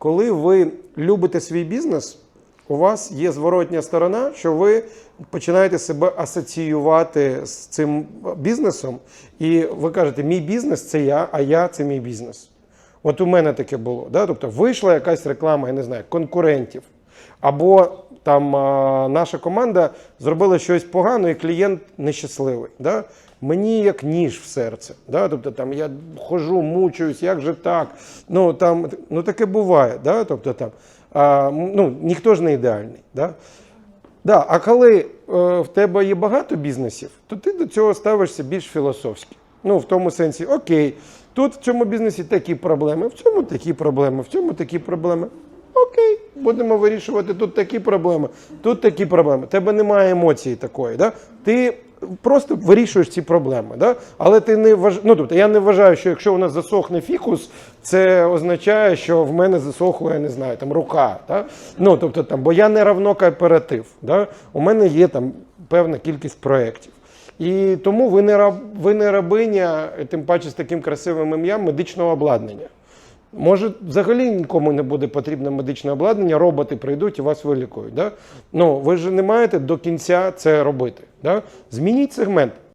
коли ви любите свій бізнес, у вас є зворотня сторона, що ви починаєте себе асоціювати з цим бізнесом, і ви кажете, мій бізнес це я, а я це мій бізнес. От у мене таке було. Да? Тобто вийшла якась реклама, я не знаю, конкурентів. Або там а, наша команда зробила щось погане, і клієнт нещасливий. Да? Мені як ніж в серце. Да? Тобто там я хожу, мучуюсь, як же так? Ну, там, ну таке буває. Да? Тобто, там, а, ну, ніхто ж не ідеальний. Да? Да, а коли е, в тебе є багато бізнесів, то ти до цього ставишся більш філософськи. Ну, в тому сенсі, окей, тут в цьому бізнесі такі проблеми, в цьому такі проблеми, в цьому такі проблеми. Будемо вирішувати тут такі проблеми, тут такі проблеми. Тебе немає емоції такої. Да? Ти просто вирішуєш ці проблеми. Да? Але ти не вваж... ну, тобто, я не вважаю, що якщо у нас засохне фікус, це означає, що в мене засохла, я не знаю, там рука. Да? Ну, тобто, там, бо я не равно кооператив. Да? У мене є там певна кількість проєктів. І тому ви не, раб, ви не рабиня, тим паче з таким красивим ім'ям медичного обладнання. Може, взагалі нікому не буде потрібне медичне обладнання, роботи прийдуть і вас вилікують. Да? Ну, ви ж не маєте до кінця це робити. Да? Змініть сегмент.